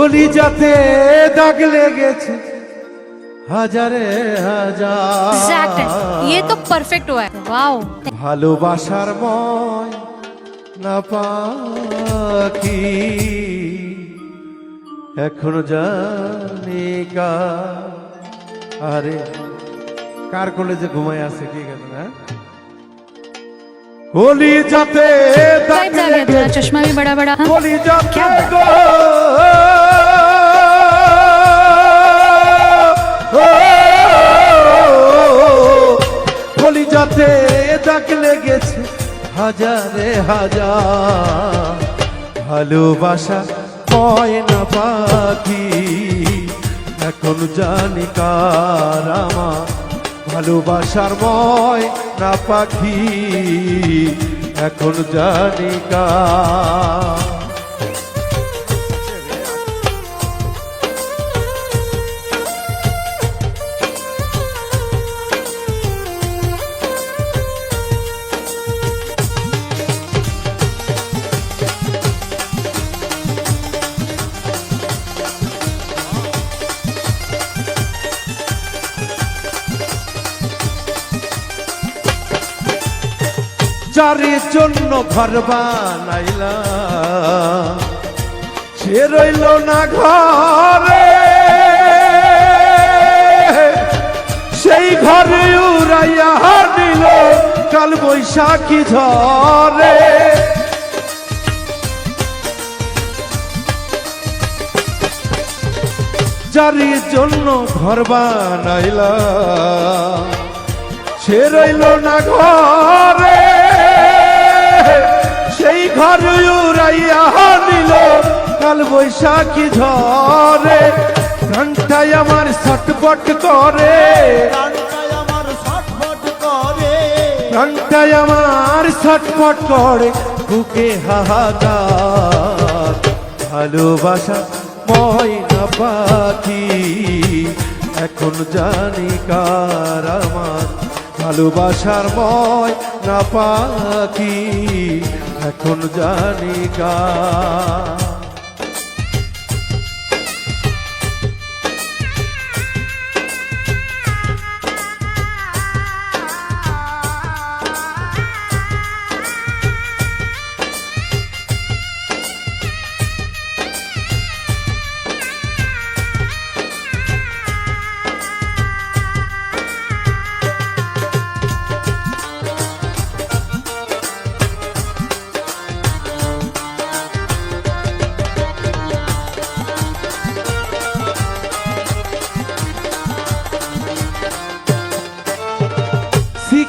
অলি যাতে দাগ লেগেছে হাজারে হাজার एग्जैक्ट है ये तो परफेक्ट हुआ है वाओ ভালোবাসার ময় না পাখি এখনো জানি কার আরে কার কলেজে ঘুমায় আছে কি গেছে না হোলি যাতে দাগ वाइब्स आ गया थोड़ा লেগেছে चश्मा भी बड़ा बड़ा हाँ? হোলি সাথে দাগ লেগেছে হাজারে হাজার। ভালোবাসা হয় না পাখি, এখন জানি কার আমার। ভালোবাসার ময় না পাখি, এখন জানি কার। যারের জন্য ঘর বানাইলা সে রইল না ঘরে। সেই ঘরে উড়াইয়া নিল কাল বৈশাখী ঝরে যারির জন্য ঘর বানাইলা সে রইল না ঘরে। ঘর উড়াইয়া নিল কাল বৈশাখী ঝরে ঘন্টায় আমার ছটপট করে। ঘন্টায় আমার ছটপট করে। বুকে হাহাকার ভালোবাসা ময়না পাখি। এখন জানি কার আমার ভালোবাসার ময় না পাখি। এখন জানি কার।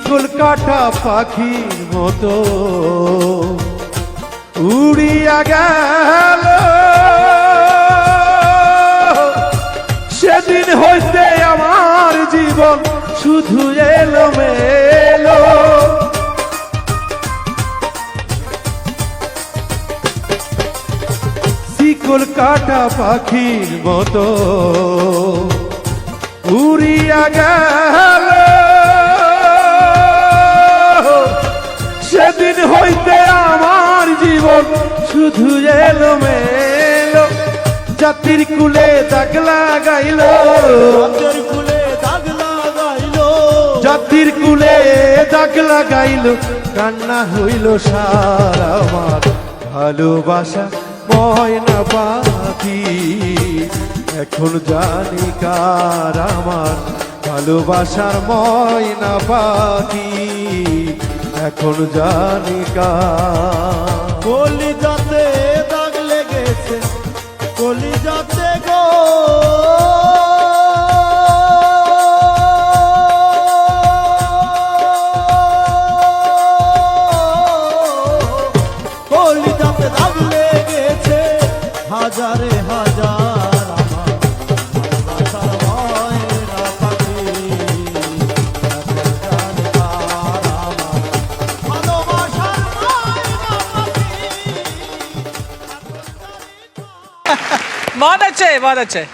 শিকল কাটা পাখির মতো। উড়িয়া গেল। সেদিন হইতে আমার জীবন শুধু এলো মেলো শিকল কাটা পাখির মতো। উড়িয়া গেল। সেদিন হইতে আমার জীবন শুধু এলো মেলো জাতির কুলে দাগ লাগাইল। চোখের ফুলে দাগ লাগাইলো। জাতির কুলে দাগ লাগাইল কান্না হইল সার আমার ভালোবাসা ময়না পাখি। এখন জানি কার আমার ভালোবাসার ময়না পাখি। এখন জানি কার। बहुत अच्छे बहुत अच्छे